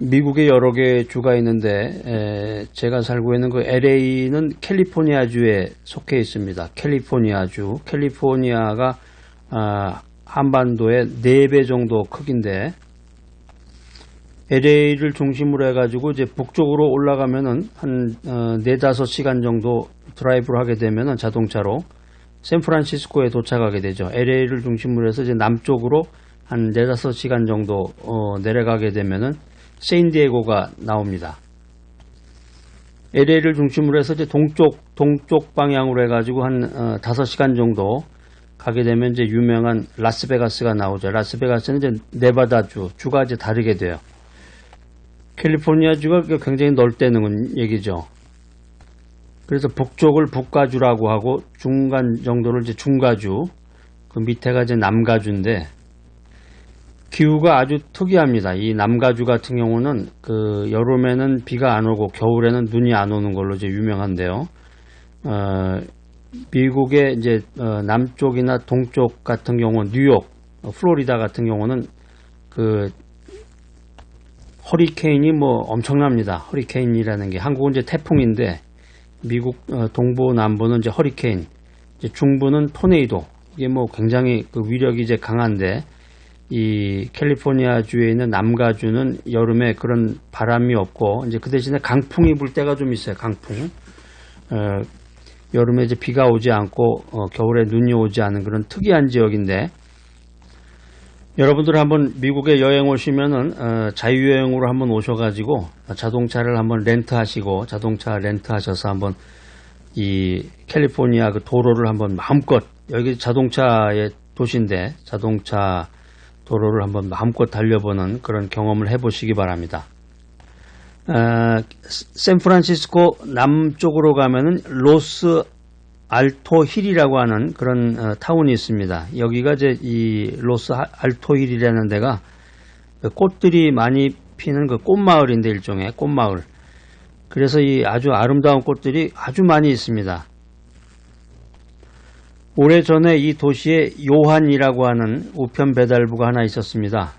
미국에 여러 개의 주가 있는데 에, 제가 살고 있는 그 LA는 캘리포니아주에 속해 있습니다. 캘리포니아주. 캘리포니아가 아, 한반도의 4배 정도 크기인데 LA를 중심으로 해가지고 이제 북쪽으로 올라가면은 한 어, 4, 5시간 정도 드라이브를 하게 되면은 자동차로 샌프란시스코에 도착하게 되죠. LA를 중심으로 해서 이제 남쪽으로 한 4, 5시간 정도 어, 내려가게 되면은 세인디에고가 나옵니다. LA를 중심으로 해서 이제 동쪽 동쪽 방향으로 해가지고 한 어, 5시간 정도 가게 되면 이제 유명한 라스베가스가 나오죠. 라스베가스는 이제 네바다주 주가 이제 다르게 돼요. 캘리포니아주가 굉장히 넓다는 얘기죠. 그래서 북쪽을 북가주라고 하고 중간 정도를 이제 중가주, 그 밑에가 이제 남가주인데 기후가 아주 특이합니다. 이 남가주 같은 경우는 그 여름에는 비가 안 오고 겨울에는 눈이 안 오는 걸로 이제 유명한데요. 어, 미국의 이제 어, 남쪽이나 동쪽 같은 경우 뉴욕, 어, 플로리다 같은 경우는 그 허리케인이 뭐 엄청납니다. 허리케인이라는 게 한국은 이제 태풍인데 미국 어, 동부 남부는 이제 허리케인, 이제 중부는 토네이도. 이게 뭐 굉장히 그 위력이 이제 강한데 이 캘리포니아 주에 있는 남가주는 여름에 그런 바람이 없고 이제 그 대신에 강풍이 불 때가 좀 있어요. 강풍. 어, 여름에 이제 비가 오지 않고 어, 겨울에 눈이 오지 않은 그런 특이한 지역인데 여러분들 한번 미국에 여행 오시면은 어, 자유여행으로 한번 오셔가지고 자동차를 한번 렌트하시고 자동차 렌트하셔서 한번 이 캘리포니아 그 도로를 한번 마음껏 여기 자동차의 도시인데 자동차 도로를 한번 마음껏 달려보는 그런 경험을 해보시기 바랍니다. 어, 샌프란시스코 남쪽으로 가면은 로스 알토 힐이라고 하는 그런 어, 타운이 있습니다. 여기가 이제 이 로스 알토 힐이라는 데가 그 꽃들이 많이 피는 그 꽃마을인데 일종의 꽃마을. 그래서 이 아주 아름다운 꽃들이 아주 많이 있습니다. 오래전에 이 도시에 요한이라고 하는 우편 배달부가 하나 있었습니다.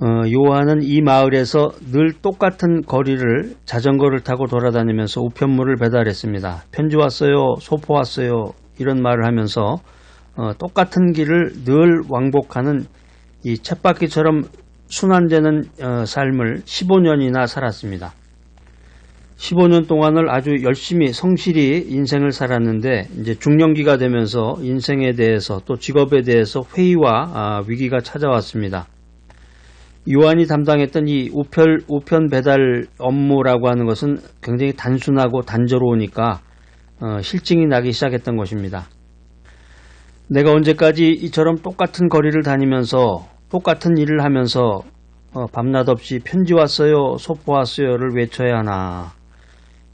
어, 요한은 이 마을에서 늘 똑같은 거리를 자전거를 타고 돌아다니면서 우편물을 배달했습니다. 편지 왔어요, 소포 왔어요, 이런 말을 하면서 어, 똑같은 길을 늘 왕복하는 이 쳇바퀴처럼 순환되는 어, 삶을 15년이나 살았습니다. 15년 동안을 아주 열심히 성실히 인생을 살았는데 이제 중년기가 되면서 인생에 대해서 또 직업에 대해서 회의와 아, 위기가 찾아왔습니다. 요한이 담당했던 이 우편, 우편 배달 업무라고 하는 것은 굉장히 단순하고 단조로우니까 어, 실증이 나기 시작했던 것입니다. 내가 언제까지 이처럼 똑같은 거리를 다니면서 똑같은 일을 하면서 어, 밤낮 없이 편지 왔어요, 소포 왔어요를 외쳐야 하나.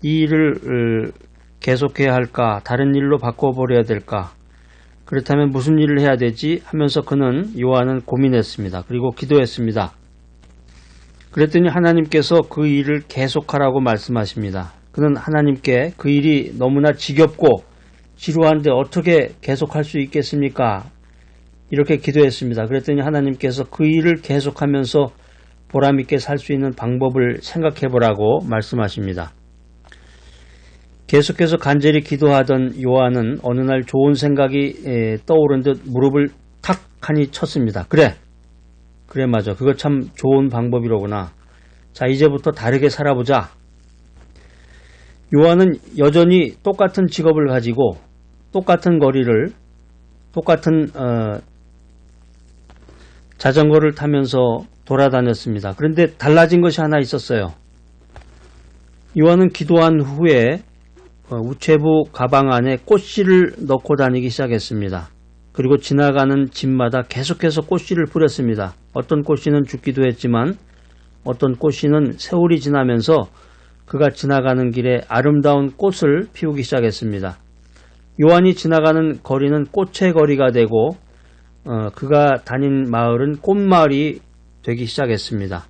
이 일을 계속해야 할까? 다른 일로 바꿔버려야 될까? 그렇다면 무슨 일을 해야 되지? 하면서 그는 요한은 고민했습니다. 그리고 기도했습니다. 그랬더니 하나님께서 그 일을 계속하라고 말씀하십니다. 그는 하나님께 그 일이 너무나 지겹고 지루한데 어떻게 계속할 수 있겠습니까? 이렇게 기도했습니다. 그랬더니 하나님께서 그 일을 계속하면서 보람있게 살 수 있는 방법을 생각해 보라고 말씀하십니다. 계속해서 간절히 기도하던 요한은 어느 날 좋은 생각이 떠오른 듯 무릎을 탁 하니 쳤습니다. 그래, 그래 맞아. 그거 참 좋은 방법이로구나. 자 이제부터 다르게 살아보자. 요한은 여전히 똑같은 직업을 가지고 똑같은 거리를 똑같은 어, 자전거를 타면서 돌아다녔습니다. 그런데 달라진 것이 하나 있었어요. 요한은 기도한 후에 어, 우체부 가방 안에 꽃씨를 넣고 다니기 시작했습니다. 그리고 지나가는 집마다 계속해서 꽃씨를 뿌렸습니다. 어떤 꽃씨는 죽기도 했지만 어떤 꽃씨는 세월이 지나면서 그가 지나가는 길에 아름다운 꽃을 피우기 시작했습니다. 요한이 지나가는 거리는 꽃의 거리가 되고 어, 그가 다닌 마을은 꽃마을이 되기 시작했습니다.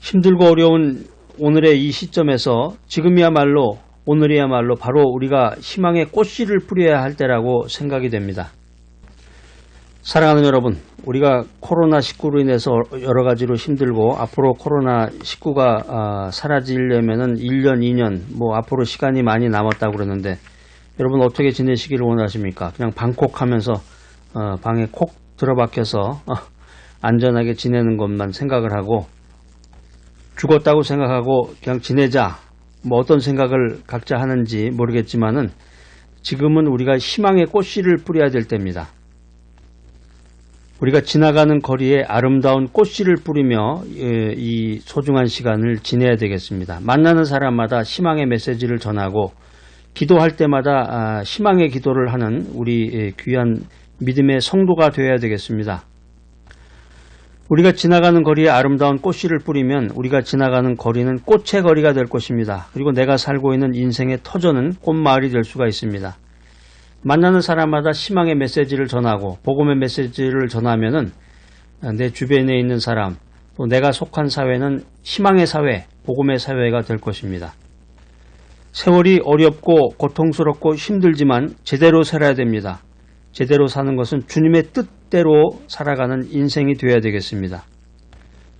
힘들고 어려운 오늘의 이 시점에서 지금이야말로 오늘이야말로 바로 우리가 희망의 꽃씨를 뿌려야 할 때라고 생각이 됩니다. 사랑하는 여러분, 우리가 코로나19로 인해서 여러 가지로 힘들고 앞으로 코로나19가 사라지려면은 1년, 2년, 뭐 앞으로 시간이 많이 남았다고 그러는데 여러분 어떻게 지내시기를 원하십니까? 그냥 방콕하면서 어, 방에 콕 들어박혀서 어, 안전하게 지내는 것만 생각을 하고 죽었다고 생각하고 그냥 지내자. 뭐 어떤 생각을 각자 하는지 모르겠지만은 지금은 우리가 희망의 꽃씨를 뿌려야 될 때입니다. 우리가 지나가는 거리에 아름다운 꽃씨를 뿌리며 예, 이 소중한 시간을 지내야 되겠습니다. 만나는 사람마다 희망의 메시지를 전하고 기도할 때마다 아, 희망의 기도를 하는 우리 예, 귀한 믿음의 성도가 되어야 되겠습니다. 우리가 지나가는 거리에 아름다운 꽃씨를 뿌리면 우리가 지나가는 거리는 꽃의 거리가 될 것입니다. 그리고 내가 살고 있는 인생의 터전은 꽃마을이 될 수가 있습니다. 만나는 사람마다 희망의 메시지를 전하고 복음의 메시지를 전하면은 내 주변에 있는 사람 또 내가 속한 사회는 희망의 사회, 복음의 사회가 될 것입니다. 세월이 어렵고 고통스럽고 힘들지만 제대로 살아야 됩니다. 제대로 사는 것은 주님의 뜻대로 살아가는 인생이 되어야 되겠습니다.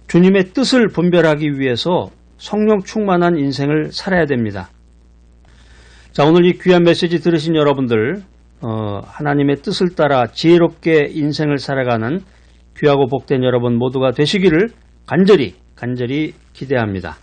주님의 뜻을 분별하기 위해서 성령 충만한 인생을 살아야 됩니다. 자, 오늘 이 귀한 메시지 들으신 여러분들, 어, 하나님의 뜻을 따라 지혜롭게 인생을 살아가는 귀하고 복된 여러분 모두가 되시기를 간절히, 간절히 기대합니다.